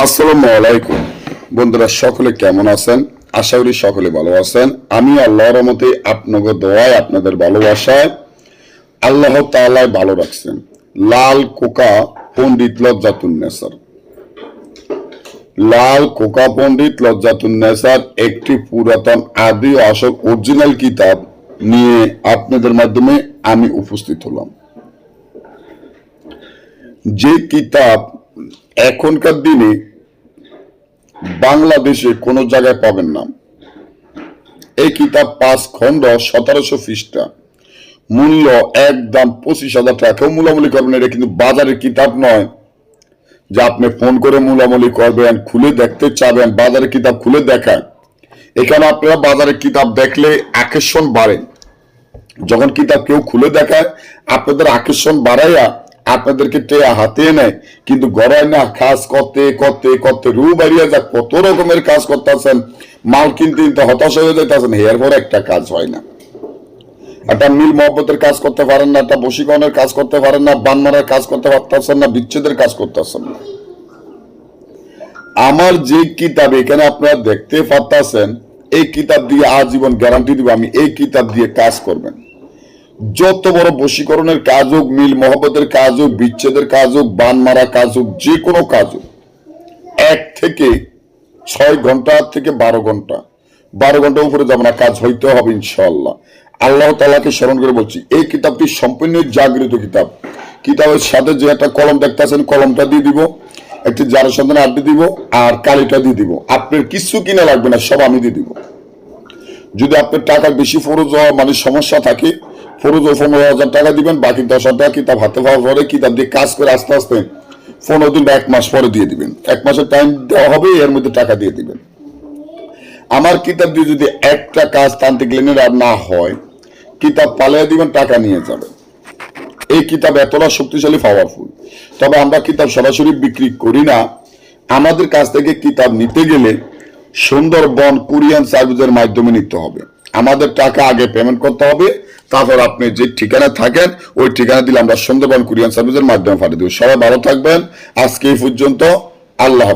আসসালামু আলাইকুম। বন্ধুরা, সকলে কেমন আছেন? আশা করি সকলে ভালো আছেন। আমি আল্লাহর রহমতে আপনাকে দোয়ায়, আপনাদের ভালোবাসায় আল্লাহ তাআলাই ভালো রাখছেন। লাল কোকা পণ্ডিত লজ্জাতুন্নেসার লাল কোকা পণ্ডিত লজ্জাতুন্নেসার একটি পুরাতন আদি আসল অরিজিনাল কিতাব নিয়ে আপনাদের মাধ্যমে আমি উপস্থিত হলাম। যে কিতাব এখনকার দিনে বাংলাদেশে কোনো জায়গায় পাবেন না। এই কিতাব পাঁচ খণ্ড সতেরোশো পৃষ্ঠা। মূল্য একদম পঁচিশ হাজার টাকা। কেউ মূলামূলি করবেন এটা কিন্তু বাজারের কিতাব নয়। যে আপনি ফোন করে মূলামূলি করবেন, খুলে দেখতে চাবেন, বাজারের কিতাব খুলে দেখান। এখানে আপনারা বাজারের কিতাব দেখলে আকর্ষণ বাড়ে। যখন কিতাব কেউ খুলে দেখায়, আপনাদের আকর্ষণ বাড়াইয়া আপনাদেরকে টেয়া হাতে নেয়, কিন্তু গড়ায় না, কাজ করতে করতে করতে রু বাড়িয়ে যা কত রকমের কাজ করতেছেন, মাল কিনতে কিনতে হতাশ হয়ে যাইতেছেন এরপর একটা কাজ হয় না। একটা মিল মহব্বতের কাজ করতে পারেন না, একটা বশীকরণের কাজ করতে পারেন না বান মারার কাজ করতে পারতেছেন না, বিচ্ছেদের কাজ করতেছেন না। আমার যে কিতাব এখানে আপনারা দেখতে পারতেছেন, এই কিতাব দিয়ে আজীবন গ্যারান্টি দিব, আমি এই কিতাব দিয়ে কাজ করবেন। যত বড় বশীকরণের কাজ হোক, মিল মহব্বতের কাজ হোক, বিচ্ছেদের কাজ হোক, বান মারা কাজ হোক, যে কোনো কাজ হোক, এক থেকে ছয় ঘণ্টা থেকে বারো ঘণ্টা বারো ঘণ্টা উপরে যাব না কাজ হইতে হবে ইনশাল্লাহ আল্লাহ তালাকে স্মরণ করে বলছি, এই কিতাবটি সম্পূর্ণ জাগৃত কিতাব। কিতাবের সাথে যে একটা কলম দেখতেছেন, কলমটা দিয়ে দিব, একটি জারো সন্ধানে আড্ডি দিব, আর কালিটা দিয়ে দিব। আপনার কিছু কিনা লাগবে না, সব আমি দিয়ে দিব। যদি আপনার টাকা বেশি ফরজ হওয়া মানে সমস্যা থাকে ফরজ ও পনেরো হাজার টাকা দিবেন, বাকি দশ হাজার টাকা কিতাব হাতে পাওয়ার পরে কিতাব দিয়ে কাজ করে আস্তে আস্তে পনেরো দিন বা এক মাস পরে দিয়ে দিবেন। এক মাসের টাইম দেওয়া হবে, এর মধ্যে টাকা দিয়ে দিবেন। আমার কিতাব দিয়ে যদি একটা কাজ তান্ত্রিক লেনের আর না হয়, কিতাব পালিয়ে দিবেন, টাকা নিয়ে যাবেন। এই কিতাব এতটা শক্তিশালী পাওয়ারফুল তবে আমরা কিতাব সরাসরি বিক্রি করি না। আমাদের কাছ থেকে কিতাব নিতে গেলে সুন্দরবন, কুরিয়ান সার্ভিসের মাধ্যমে নিতে হবে। আমাদের টাকা আগে পেমেন্ট করতে হবে তারপর আপনি যে ঠিকানা থাকেন, ওই ঠিকানা দিলে আমরা সুন্দরবন কুরিয়ান সার্ভিসের মাধ্যমে পাঠিয়ে দেবো। সবাই ভালো থাকবেন। আজকে এই পর্যন্ত। আল্লাহ